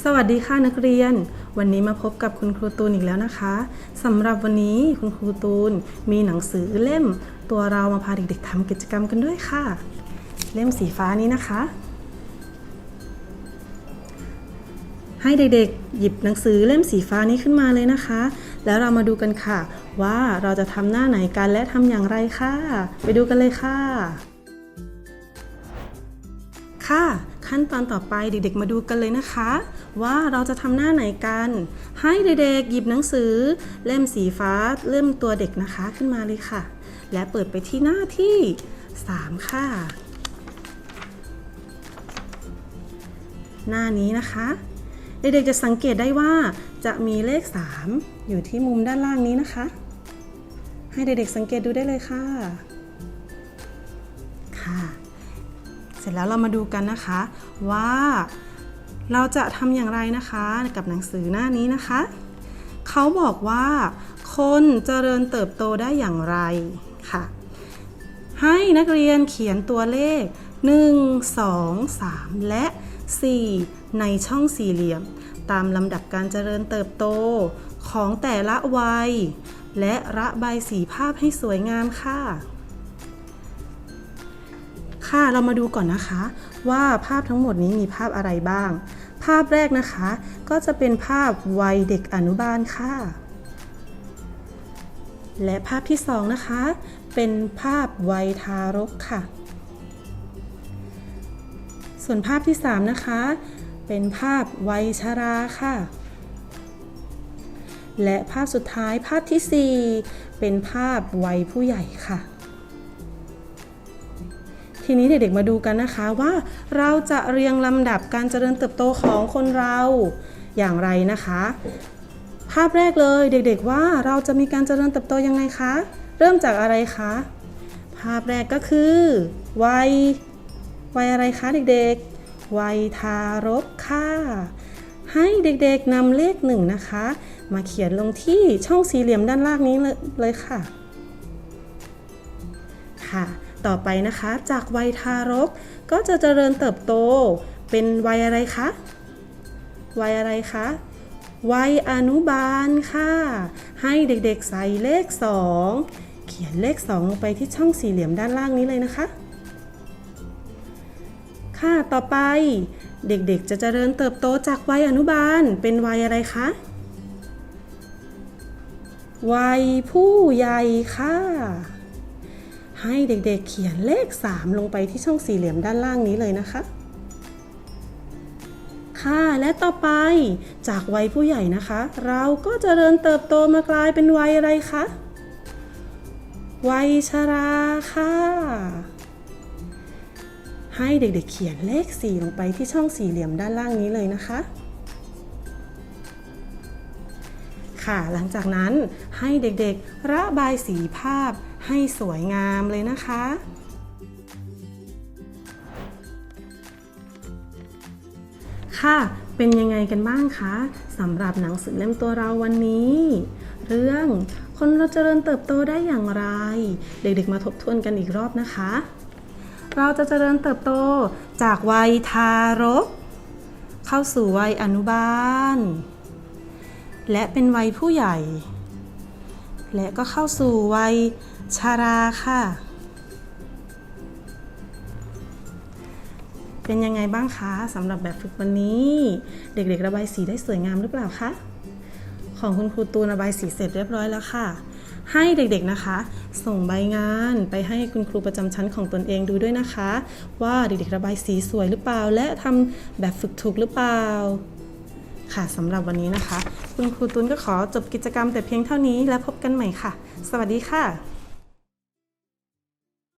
สวัสดีค่ะนักเรียน วันนี้มาพบกับคุณครูตูนอีกแล้วนะคะสำหรับวันนี้คุณครูตูนมีหนังสือเล่ม ตัวเรามาพาเด็กๆทำกิจกรรมกันด้วยค่ะ เล่มสีฟ้านี้นะคะ ให้เด็กๆ หยิบหนังสือเล่มสีฟ้านี้ขึ้นมาเลยนะคะ แล้วเรามาดูกันค่ะ ว่าเราจะทำหน้าไหนกันและทำอย่างไรค่ะ ไปดูกันเลยค่ะค่ะ ขั้นตอนต่อไปเด็กๆมาดูกันเลยนะคะ ว่าเราจะทำหน้าไหนกัน ให้เด็กๆหยิบหนังสือ เล่มสีฟ้าเล่มตัวเด็กนะคะขึ้นมาเลยค่ะ และเปิดไปที่หน้าที่ 3 ค่ะ หน้านี้นะคะ เด็กๆจะสังเกตได้ว่าจะมีเลข 3 อยู่ที่มุมด้านล่างนี้นะคะ ให้เด็กๆสังเกตดูได้เลยค่ะ ค่ะ เสร็จแล้วเรามาดูกันนะคะว่า เราจะทำอย่างไรนะคะกับหนังสือหน้านี้นะคะ เขาบอกว่า คนเจริญเติบโตได้อย่างไรค่ะ ให้นักเรียนเขียนตัวเลข 1 2 3 และ 4 ในช่องสี่เหลี่ยม ตามลำดับการเจริญเติบโตของแต่ละวัย และระบายสีภาพให้สวยงามค่ะ ค่ะ เรามาดูก่อนนะคะ ว่าภาพทั้งหมดนี้มีภาพอะไรบ้าง ภาพแรกนะคะ ก็จะเป็นภาพวัยเด็กอนุบาลค่ะ และภาพที่สองนะคะ เป็นภาพวัยทารกค่ะ ส่วนภาพที่สามนะคะ เป็นภาพวัยชราค่ะ และภาพสุดท้ายภาพที่สี่เป็นภาพวัยผู้ใหญ่ค่ะ ทีนี้เด็กๆมาดูกันนะคะว่าเราจะเรียงลำดับการเจริญเติบโตของคนเราอย่างไรนะคะ ภาพแรกเลยเด็กๆว่าเราจะมีการเจริญเติบโตยังไงคะเริ่มจากอะไรคะภาพแรกก็คือวัยวัยอะไรคะเด็กๆ วัยทารกค่ะให้เด็กๆนำเลขหนึ่งนะคะ มาเขียนลงที่ช่องสี่เหลี่ยมด้านล่างนี้เลยเลยค่ะค่ะ ต่อไปนะคะ จากวัยทารก ก็จะเจริญเติบโต เป็นวัยอะไรคะ วัยอะไรคะ วัยอนุบาลค่ะ ให้เด็กๆใส่เลข 2 เขียนเลข 2 ลงไปที่ช่องสี่เหลี่ยมด้านล่างนี้เลยนะคะ ค่ะต่อไปเด็กๆ จะเจริญเติบโตจากวัยอนุบาล เป็นวัยอะไรคะ วัยผู้ใหญ่ค่ะ ให้เด็กๆเขียนเลข 3 ลงไปที่ช่องสี่เหลี่ยมด้านล่างนี้เลยนะคะ ค่ะและต่อไปจากวัยผู้ใหญ่นะคะ เราก็จเจริญเติบโตมากลายเป็นวัยอะไรคะวัยชราค่ะ ให้เด็กๆเขียนเลข 4 ลงไปที่ช่องสี่เหลี่ยมด้านล่างนี้เลยนะคะค่ะ หลังจากนั้นให้เด็กๆ ระบายสีภาพ ให้สวยงามเลยนะคะ ค่ะเป็นยังไงกันบ้างคะสำหรับหนังสือเล่มตัวเราวันนี้ เรื่องคนเราเจริญเติบโตได้อย่างไร เด็กๆมาทบทวนกันอีกรอบนะคะ เราจะเจริญเติบโตจากวัยทารก เข้าสู่วัยอนุบาล และเป็นวัยผู้ใหญ่ และก็เข้าสู่วัยชาราค่ะ เป็นยังไงบ้างคะสำหรับแบบฝึกวันนี้ เด็กๆ ระบายสีได้สวยงามหรือเปล่าคะของคุณครูตูนระบายสีเสร็จเรียบร้อยแล้วค่ะ ให้เด็กๆนะคะ ส่งใบงานไปให้คุณครูประจำชั้นของตนเองดูด้วยนะคะ ว่าเด็กๆระบายสีสวยหรือเปล่า และทำแบบฝึกถูกหรือเปล่า ค่ะสำหรับวันนี้นะคะ คุณครูตุนก็ขอจบกิจกรรมแต่เพียงเท่านี้แล้วพบกันใหม่ค่ะ สวัสดีค่ะ